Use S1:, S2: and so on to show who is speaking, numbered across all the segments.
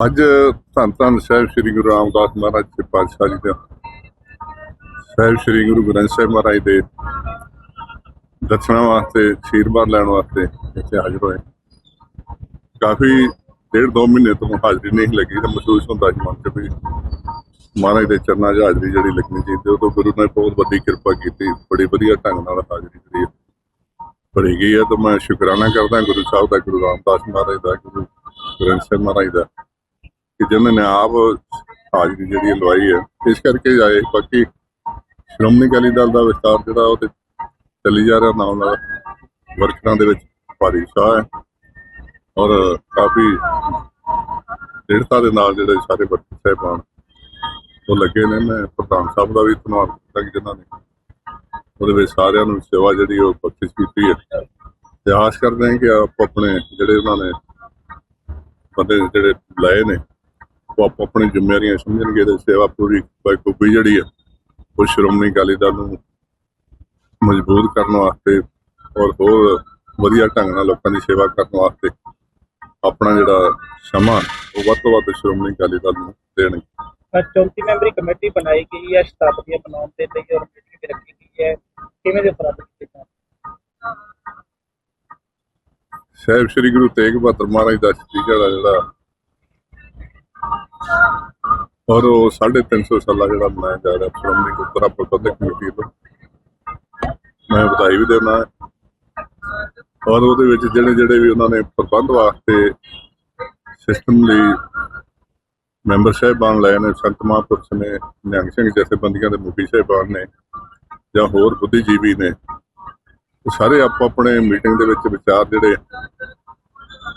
S1: ਅੱਜ ਧੰਨ ਧੰਨ ਸਾਹਿਬ ਸ੍ਰੀ ਗੁਰੂ ਰਾਮਦਾਸ ਮਹਾਰਾਜ ਦੇ ਪਾਤਸ਼ਾਹ ਜੀ ਦਾ। ਸਾਹਿਬ ਸ੍ਰੀ ਗੁਰੂ ਗ੍ਰੰਥ ਸਾਹਿਬ ਮਹਾਰਾਜ ਦੇ ਦਰਸ਼ਨਾਂ ਵਾਸਤੇ, ਅਸ਼ੀਰਵਾਦ ਲੈਣ ਵਾਸਤੇ ਇੱਥੇ ਹਾਜ਼ਰ ਹੋਏ। ਕਾਫੀ ਡੇਢ ਦੋ ਮਹੀਨੇ ਤੋਂ ਹਾਜ਼ਰੀ ਨਹੀਂ ਲੱਗੀ ਤਾਂ ਮਹਿਸੂਸ ਹੁੰਦਾ ਸੀ ਮਨ 'ਚ ਵੀ ਮਹਾਰਾਜ ਦੇ ਚਰਨਾਂ 'ਚ ਹਾਜ਼ਰੀ ਜਿਹੜੀ ਲੱਗਣੀ ਚਾਹੀਦੀ ਉਹ ਤੋਂ ਗੁਰੂ ਨੇ ਬਹੁਤ ਵੱਡੀ ਕਿਰਪਾ ਕੀਤੀ, ਬੜੀ ਵਧੀਆ ਢੰਗ ਨਾਲ ਹਾਜ਼ਰੀ ਜਿਹੜੀ ਭਰੀ ਗਈ ਹੈ ਤਾਂ ਮੈਂ ਸ਼ੁਕਰਾਨਾ ਕਰਦਾ ਗੁਰੂ ਸਾਹਿਬ ਦਾ, ਗੁਰੂ ਰਾਮਦਾਸ ਮਹਾਰਾਜ ਦਾ, ਗੁਰੂ ਗ੍ਰੰਥ ਸਾਹਿਬ ਮਹਾਰਾਜ ਦਾ। ਕਿ ਜਿਨ੍ਹਾਂ ਨੇ ਆਪ ਹਾਜ਼ਰੀ ਜਿਹੜੀ ਹੈ ਲਵਾਈ ਹੈ, ਇਸ ਕਰਕੇ ਆਏ ਬਾਕੀ ਸ਼੍ਰੋਮਣੀ ਅਕਾਲੀ ਦਲ ਦਾ ਵਿਸਤਾਰ ਜਿਹੜਾ ਉਹ ਤੇ ਚੱਲੀ ਜਾ ਰਿਹਾ ਨਾਲ ਨਾਲ ਵਰਕਰਾਂ ਦੇ ਵਿੱਚ ਭਾਰੀ ਉਤਸ਼ਾਹ ਹੈ ਔਰ ਕਾਫੀ ਦ੍ਰਿੜਤਾ ਦੇ ਨਾਲ ਜਿਹੜੇ ਸਾਰੇ ਵਰਕਰ ਸਾਹਿਬਾਨ ਉਹ ਲੱਗੇ ਨੇ। ਮੈਂ ਪ੍ਰਧਾਨ ਸਾਹਿਬ ਦਾ ਵੀ ਧੰਨਵਾਦ ਕਰਦਾ ਕਿ ਜਿਨ੍ਹਾਂ ਨੇ ਉਹਦੇ ਵਿੱਚ ਸਾਰਿਆਂ ਨੂੰ ਸੇਵਾ ਜਿਹੜੀ ਉਹ ਬਖਸ਼ਿਸ਼ ਕੀਤੀ ਹੈ। ਤੇ ਆਸ ਕਰਦੇ ਹਾਂ ਕਿ ਆਪ ਆਪਣੇ ਜਿਹੜੇ ਉਹਨਾਂ ਨੇ ਬੰਦੇ ਜਿਹੜੇ ਲਾਏ ਨੇ ਉਹ ਆਪੋ ਆਪਣੀ ਜ਼ਿੰਮੇਵਾਰੀਆਂ ਸਮਝਣਗੇ ਤੇ ਸੇਵਾ ਪੂਰੀ ਬਖੂਬੀ ਜਿਹੜੀ ਹੈ ਉਹ ਸ਼੍ਰੋਮਣੀ ਅਕਾਲੀ ਦਲ ਨੂੰ ਮਜ਼ਬੂਤ ਕਰਨ ਵਾਸਤੇ ਔਰ ਹੋਰ ਵਧੀਆ ਢੰਗ ਨਾਲ ਲੋਕਾਂ ਦੀ ਸੇਵਾ ਕਰਨ ਵਾਸਤੇ ਆਪਣਾ ਜਿਹੜਾ ਸਮਾਂ ਉਹ ਵੱਧ ਤੋਂ ਵੱਧ ਸ਼੍ਰੋਮਣੀ ਅਕਾਲੀ ਦਲ ਨੂੰ ਦੇਣਗੇ।
S2: ਅ, 34 ਮੈਂਬਰੀ ਕਮੇਟੀ ਬਣਾਈ ਗਈ ਹੈ ਸ਼ਤਾਬਦੀਆਂ ਬਣਾਉਣ ਦੇ ਲਈ ਔਰ ਮੀਟਿੰਗ ਵੀ ਰੱਖੀ ਗਈ ਹੈ ਕਿਵੇਂ ਦੇ ਉਪਰਾਲੇ ਕੀਤੇ
S1: ਸਾਹਿਬ ਸ੍ਰੀ ਗੁਰੂ ਤੇਗ ਬਹਾਦਰ ਮਹਾਰਾਜ ਦਾ ਜਿਹੜਾ ਜਿਹੜਾ ਔਰ ਉਹ 350 ਸਾਲਾ ਜਿਹੜਾ ਮਨਾਇਆ ਜਾ ਰਿਹਾ ਸ਼੍ਰੋਮਣੀ ਗੁਰਦੁਆਰਾ ਪ੍ਰਬੰਧਕ ਕਮੇਟੀ ਤੋਂ। ਮੈਂ ਵਧਾਈ ਵੀ ਦੇਣਾ ਔਰ ਉਹਦੇ ਵਿੱਚ ਜਿਹੜੇ ਜਿਹੜੇ ਵੀ ਉਹਨਾਂ ਨੇ ਪ੍ਰਬੰਧ ਵਾਸਤੇ ਸਿਸਟਮ ਲਈ ਮੈਂਬਰ ਸਾਹਿਬਾਨ ਲਏ ਨੇ, ਸੰਤ ਮਹਾਂਪੁਰਸ਼ ਨੇ, ਨਿਹੰਗ ਸਿੰਘ ਜਥੇਬੰਦੀਆਂ ਦੇ ਮੁਖੀ ਸਾਹਿਬਾਨ ਨੇ ਜਾਂ ਹੋਰ ਬੁੱਧੀਜੀਵੀ ਨੇ, ਉਹ ਸਾਰੇ ਆਪੋ ਆਪਣੇ ਮੀਟਿੰਗ ਦੇ ਵਿੱਚ ਵਿਚਾਰ ਜਿਹੜੇ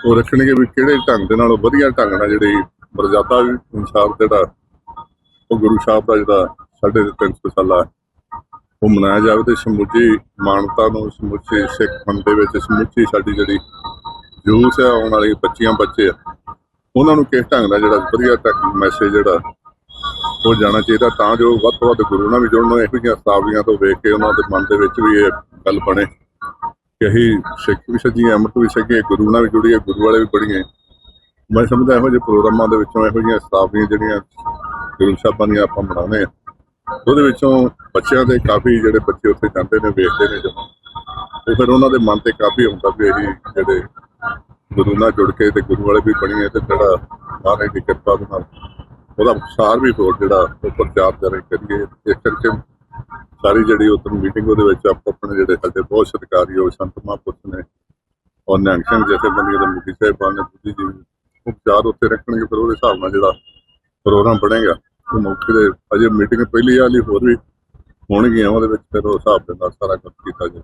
S1: ਉਹ ਰੱਖਣਗੇ ਵੀ ਕਿਹੜੇ ਢੰਗ ਦੇ ਨਾਲ ਵਧੀਆ ਢੰਗ ਨਾਲ ਜਿਹੜੀ ਮਰਜ਼ਾਦਾ ਅਨੁਸਾਰ ਜਿਹੜਾ ਉਹ ਗੁਰੂ ਸਾਹਿਬ ਦਾ ਜਿਹੜਾ ਸਾਡੇ ਤਿੰਨ ਸੌ ਸਾਲਾ ਉਹ ਮਨਾਇਆ ਜਾਵੇ ਤੇ ਸਮੁੱਚੀ ਮਾਨਵਤਾ ਨੂੰ, ਸਮੁੱਚੇ ਸਿੱਖ ਪੰਥ ਦੇ ਵਿੱਚ, ਸਮੁੱਚੀ ਸਾਡੀ ਜਿਹੜੀ ਜੂਸ ਹੈ, ਆਉਣ ਵਾਲੇ ਬੱਚੀਆਂ ਬੱਚੇ ਆ, ਉਹਨਾਂ ਨੂੰ ਕਿਸ ਢੰਗ ਨਾਲ ਜਿਹੜਾ ਵਧੀਆ ਢੰਗ ਮੈਸੇਜ ਜਿਹੜਾ ਉਹ ਜਾਣਾ ਚਾਹੀਦਾ ਤਾਂ ਜੋ ਵੱਧ ਤੋਂ ਵੱਧ ਗੁਰੂ ਨਾਲ ਵੀ ਜੁੜਨ ਇਹੋ ਜਿਹੀਆਂ ਸ਼ਤਾਬਦੀਆਂ ਤੋਂ ਵੇਖ ਕੇ ਉਹਨਾਂ ਦੇ ਮਨ ਦੇ ਵਿੱਚ ਵੀ ਇਹ ਗੱਲ ਬਣੇ ਕਿ ਅਸੀਂ ਸਿੱਖ ਵੀ ਸੱਜੀਏ, ਅੰਮ੍ਰਿਤ ਵੀ ਛਕੀਏ ਗੁਰੂ ਨਾਲ ਵੀ ਜੁੜੀਏ, ਗੁਰੂ ਵਾਲੇ ਵੀ ਪੜ੍ਹੀਏ ਮੈਂ ਸਮਝਦਾ ਇਹੋ ਜਿਹੇ ਪ੍ਰੋਗਰਾਮਾਂ ਦੇ ਵਿੱਚੋਂ ਇਹੋ ਜਿਹੀਆਂ ਸਤਾਵੀਆਂ ਜਿਹੜੀਆਂ ਗੁਰੂ ਸਾਹਿਬਾਂ ਦੀਆਂ ਆਪਾਂ ਬਣਾਉਂਦੇ ਆ ਉਹਦੇ ਵਿੱਚੋਂ ਬੱਚਿਆਂ ਦੇ ਕਾਫੀ ਜਿਹੜੇ ਬੱਚੇ ਉੱਥੇ ਜਾਂਦੇ ਨੇ, ਵੇਖਦੇ ਨੇ ਜਦੋਂ। ਉਹ ਫਿਰ ਉਹਨਾਂ ਦੇ ਮਨ ਤੇ ਕਾਫੀ ਹੁੰਦਾ ਵੀ ਇਹ ਜਿਹੜੇ ਗੁਰੂ ਨਾਲ ਜੁੜ ਕੇ ਤੇ ਗੁਰੂ ਵਾਲੇ ਵੀ ਬਣੀਏ ਤੇ ਜਿਹੜਾ ਮਹਾਰਾਜ ਦੀ ਕਿਰਪਾ ਦੇ ਨਾਲ ਉਹਦਾ ਸਾਰ ਵੀ ਹੋਰ ਜਿਹੜਾ ਉਹ ਪ੍ਰਚਾਰ ਕਰੇ ਕਰੀਏ। ਇਸ ਕਰਕੇ ਸਾਰੀ ਜਿਹੜੀ ਉਦੋਂ ਮੀਟਿੰਗ ਉਹਦੇ ਵਿੱਚ ਆਪੋ ਆਪਣੇ ਜਿਹੜੇ ਸਾਡੇ ਬਹੁਤ ਸਤਿਕਾਰਯੋਗ ਸੰਤ ਮਹਾਂਪੁਰਸ਼ ਨੇ ਔਰ ਨਿਹੰਗ ਸਿੰਘ ਜਥੇਬੰਦੀਆਂ ਦੇ ਮੁਖੀ ਸਾਹਿਬਾਨ ਨੇ, ਬੁੱਧੀ ਜੀ ਉਪਚਾਰ ਉੱਥੇ ਰੱਖਣਗੇ, ਫਿਰ ਉਹਦੇ ਹਿਸਾਬ ਨਾਲ ਜਿਹੜਾ ਪ੍ਰੋਗਰਾਮ ਬਣੇਗਾ, ਉਹ ਮੌਕੇ ਦੇ ਅਜੇ ਮੀਟਿੰਗ ਪਹਿਲੀ ਵਾਲੀ ਹੋਰ ਵੀ ਹੋਣਗੀਆਂ, ਉਹਦੇ ਵਿੱਚ ਫਿਰ ਉਹ ਹਿਸਾਬ ਦੇ ਨਾਲ ਸਾਰਾ ਕੁਝ ਕੀਤਾ ਜਾਵੇ